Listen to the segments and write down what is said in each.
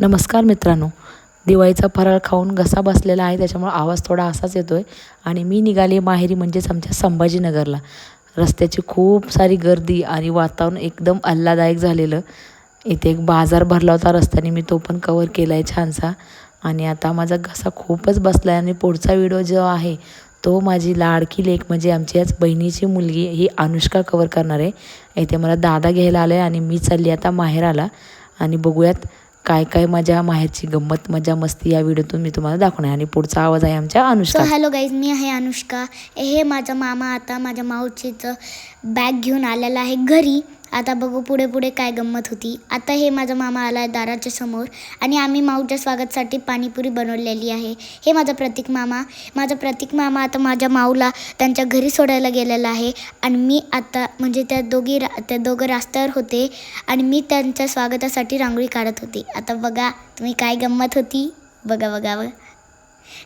नमस्कार मित्रांनो. दिवाळीचा फराळ खाऊन घसा बसलेला आहे त्याच्यामुळे आवाज थोडा असाच येतो आहे आणि मी निघाली माहेरी म्हणजेच आमच्या संभाजीनगरला. रस्त्याची खूप सारी गर्दी आणि वातावरण एकदम आल्हादायक झालेलं. इथे एक बाजार भरला होता रस्त्याने मी तो पण कवर केला आहे छानसा. आणि आता माझा घसा खूपच बसला आहे आणि पुढचा व्हिडिओ जो आहे तो माझी लाडकी लेक म्हणजे आमची याच बहिणीची मुलगी ही अनुष्का कवर करणार आहे. इथे मला दादा घ्यायला आलं आहे आणि मी चालली आता माहेराला. आणि बघूयात काय काय माझ्या माहेरची गंमत मजा मस्ती या व्हिडिओतून मी तुम्हाला दाखवणार आणि पुढचा आवाज आहे आमच्या अनुष्का. हॅलो गाईज मी आहे अनुष्का. हे माझा मामा आता माझ्या मावशीचं बॅग घेऊन आलेला आहे घरी. आता बघू पुढे पुढे काय गंमत होती. आता हे माझा मामा आला आहे दाराच्या समोर आणि आम्ही माऊच्या स्वागतासाठी पाणीपुरी बनवलेली आहे. हे माझा प्रतीक मामा. माझा प्रतीक मामा आता माझ्या माऊला त्यांच्या घरी सोडायला गेलेला आहे आणि मी आता म्हणजे त्या दोघी रा त्या दोघं रास्त्यावर होते आणि मी त्यांच्या स्वागतासाठी रांगोळी काढत होती. आता बघा तुम्ही काय गंमत होती. बघा बघा बघा.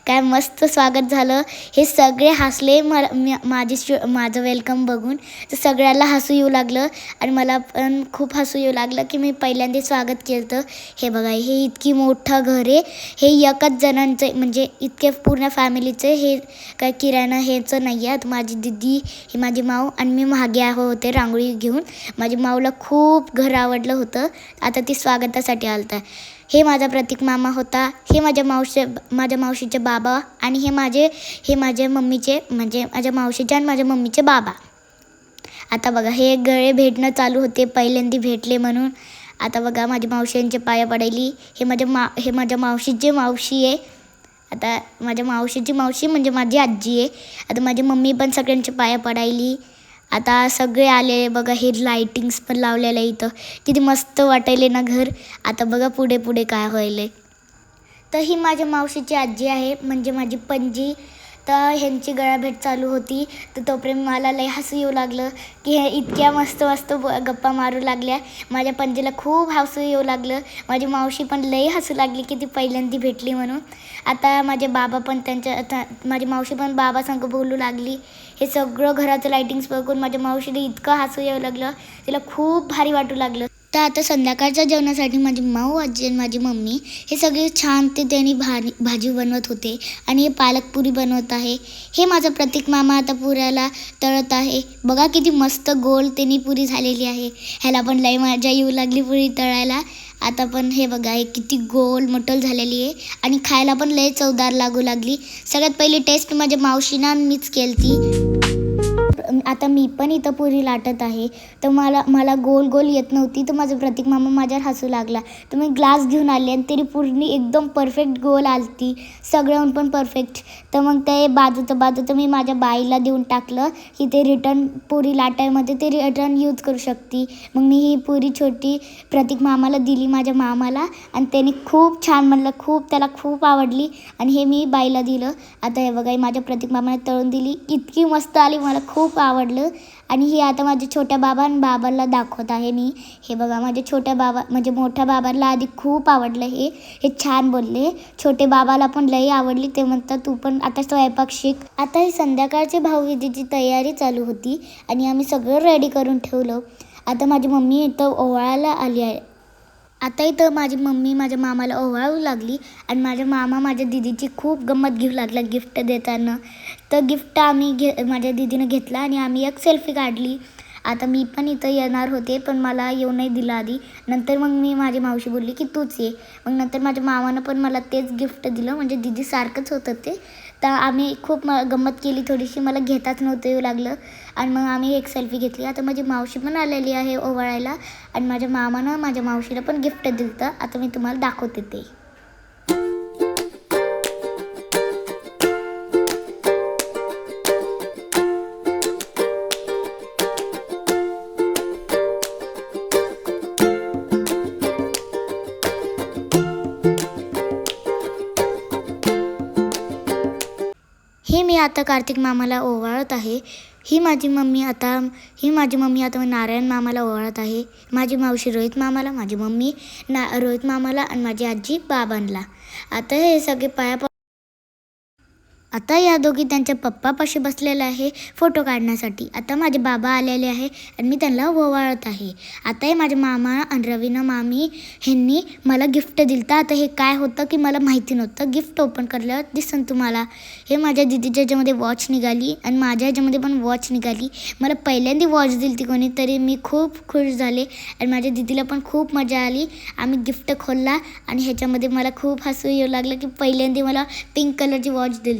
काय मस्त स्वागत झालं. हे सगळे हसले मला मी- माझी शो माझं वेलकम बघून. तर सगळ्याला हसू येऊ लागलं आणि मला पण खूप हसू येऊ लागलं की मी पहिल्यांदा स्वागत केलं तर हे बघा हे इतकी मोठं घर आहे. हे एकच जणांचं म्हणजे इतके पूर्ण फॅमिलीचं हे काय किराणा ह्याचं नाही आहे माझी दिदी ही माझी माऊ आणि मी मागे आहो होते रांगोळी घेऊन. माझी माऊला खूप घर आवडलं होतं. आता ती स्वागतासाठी आलता. हे माझा प्रतीक मामा होता. हे माझ्या मावशी माझ्या मावशीचे बाबा आणि हे माझे हे माझ्या मम्मीचे म्हणजे माझ्या मावशीचे आणि माझ्या मम्मीचे बाबा. आता बघा हे गळे भेटणं चालू होते. पहिल्यांदा भेटले म्हणून. आता बघा माझ्या मावशींचे पाया पडायली. हे माझ्या मा हे माझ्या मावशीचे मावशी आहे. आता माझ्या मावशीची मावशी म्हणजे माझी आजी आहे. आता माझी मम्मी पण सगळ्यांचे पाया पडायली. आता सगळे आले बघा हे लाईटिंग्स पण लावलेलं आहे इथं. किती मस्त वाटायले ना घर. आता बघा पुढे पुढे काय व्हायले तर ही माझ्या मावशीची आजी आहे. म्हणजे माझी पणजी. तर ह्यांची गळाभेट चालू होती तर तोपर्यंत मला लय हसू येऊ लागलं की हे इतक्या मस्त मस्त ब- गप्पा मारू लागल्या. माझ्या पणजीला खूप हसू येऊ लागलं. माझी मावशी पण लई हसू लागली की ती पहिल्यांदा भेटली म्हणून. आता माझे बाबा पण त्यांच्या माझी मावशी पण बाबासंग बोलू लागली. हे सगळं घराचं लाईटिंग्स बघून माझ्या मावशीला इतकं हसू येऊ लागलं. तिला खूप भारी वाटू लागलं. तर आता संध्याकाळच्या जेवणासाठी माझी माऊ आजी आणि माझी मम्मी हे सगळे छान ते त्यांनी भाजी भाजी बनवत होते आणि हे पालकपुरी बनवत आहे. हे माझा प्रतीक मामा आता पुऱ्याला तळत आहे. बघा किती मस्त गोल त्यांनी पुरी झालेली आहे. ह्याला पण लई मजा येऊ लागली पुरी तळायला. आता पण हे बघा हे किती गोल मटल झालेली आहे आणि खायला पण लय चवदार लागू लागली. सगळ्यात पहिली टेस्ट माझ्या मावशीना मीच केली होती आता मी पण इथं पुरी लाटत आहे. तर मला मला गोल गोल येत नव्हती. तर माझं प्रतीक मामा माझ्यावर हसू लागला. तर मी ग्लास घेऊन आले आणि तरी पूर्णी एकदम परफेक्ट गोल आलती. सगळ्याहून पण परफेक्ट तर मग ते बाजूचं बाजूचं मी माझ्या बाईला देऊन टाकलं की ते रिटर्न पुरी लाटायमध्ये ते रिटर्न यूज करू शकते. मग मी ही पुरी छोटी प्रतीक मामाला दिली माझ्या मामाला आणि त्याने खूप छान म्हणलं खूप त्याला खूप आवडली आणि हे मी बाईला दिलं. आता हे बघा माझ्या प्रतीक मामाने तळून दिली. इतकी मस्त आली मला खूप आवडलं. आणि हे आता माझ्या छोट्या बाबा आणि बाबाला दाखवत आहे मी. हे बघा माझ्या छोट्या बाबा म्हणजे मोठ्या बाबाला आधी खूप आवडलं हे. हे छान बोलले. छोटे बाबाला पण लई आवडली. ते म्हणतात तू पण आता स्वयंपाक शिक. आता ही संध्याकाळची भाऊबीजेची तयारी चालू होती. आणि आम्ही सगळं रेडी करून ठेवलं. आता माझी मम्मी इथं ओवाळायला आली आहे. आता इथं माझी मम्मी माझ्या मामाला ओवाळू लागली आणि माझ्या मामा माझ्या दिदीची खूप गंमत घेऊ लागला गिफ्ट देताना. तर गिफ्ट आम्ही घे माझ्या दिदीनं घेतला आणि आम्ही एक सेल्फी काढली. आता मी पण इथं येणार होते पण मला येऊ नाही दिलं आधी. नंतर मग मी माझी मावशी बोलली की तूच ये. मग नंतर माझ्या मामानं पण मला तेच गिफ्ट दिलं म्हणजे दिदी सारखंच होतं ते. तर आम्ही खूप म गंमत केली थोडीशी. मला घेताच नव्हतं येऊ लागलं. आणि मग आम्ही एक सेल्फी घेतली. आता माझी मावशी पण आलेली आहे ओवाळायला. आणि माझ्या मामानं माझ्या मावशीला पण गिफ्ट दिलं आता मी तुम्हाला दाखवते ते. हे मी आता कार्तिक मामाला ओवाळत आहे. ही माझी मम्मी आता ही माझी मम्मी आता नारायण मामाला ओवाळत आहे. माझी मावशी रोहित मामाला माझी मम्मी ना रोहित मामाला आणि माझी आजी बाबांना. आता हे सगळे पाया आता या दोघी त्यांच्या पप्पापाशी बसलेले आहे फोटो काढण्यासाठी. आता माझे बाबा आलेले आहे आणि मी त्यांना ओवाळत आहे. आता हे माझे मामा आणि रवीना मामी ह्यांनी मला गिफ्ट दिलं तर आता हे काय होतं की मला माहिती नव्हतं. गिफ्ट ओपन करल्यावर दिसन तुम्हाला. हे माझ्या दिदीच्या ह्याच्यामध्ये वॉच निघाली आणि माझ्या ह्याच्यामध्ये पण वॉच निघाली. मला पहिल्यांदा वॉच दिली ती कोणी तरी मी खूप खुश झाले आणि माझ्या दिदीला पण खूप मजा आली. आम्ही गिफ्ट खोलला आणि ह्याच्यामध्ये मला खूप हसू येऊ लागलं की पहिल्यांदा मला पिंक कलरची वॉच दिली.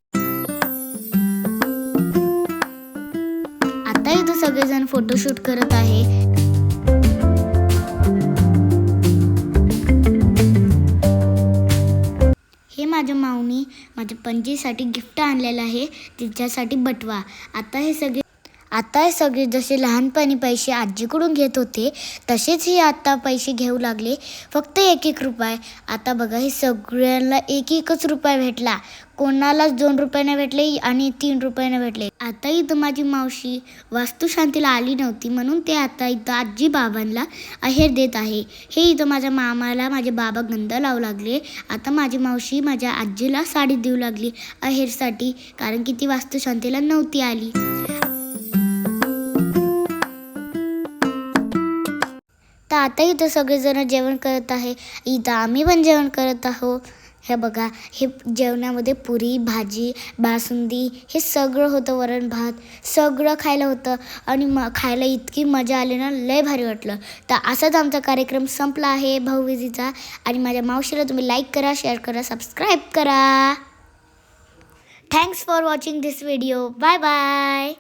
आता इथं सगळेजण फोटोशूट करत आहे. हे माझ्या माऊनी माझ्या पणजीसाठी गिफ्ट आणलेलं आहे. तिच्यासाठी बटवा. आता हे सगळे आता सगळे जसे लहानपणी पैसे आजीकडून घेत होते तसेच हे आता पैसे घेऊ लागले. फक्त एक एक रुपये. आता बघा हे सगळ्यांना एक एकच रुपये भेटला. कोणालाच दोन रुपयाने भेटले आणि तीन रुपयाने भेटले. आता इथं माझी मावशी वास्तुशांतीला आली नव्हती म्हणून ते आता इथं आजी बाबांना अहेर देत आहे. हे इथं माझ्या मामाला माझे बाबा गंध लावू लागले. आता माझी मावशी माझ्या आजीला साडी देऊ लागली अहेरसाठी कारण की ती वास्तुशांतीला नव्हती आली. तर आता इथं सगळेजण जेवण करत आहे. इथं आम्ही पण जेवण करत आहोत. हे बघा हे जेवणामध्ये पुरी भाजी बासुंदी हे सगळं होतं वरण भात. सगळं खायला होतं आणि म खायला इतकी मजा आली ना लय भारी वाटलं. तर असाच आमचा कार्यक्रम संपला आहे भाऊबीजीचा. आणि माझ्या मावशीला तुम्ही लाईक करा शेअर करा सबस्क्राईब करा. Thanks for watching this video bye bye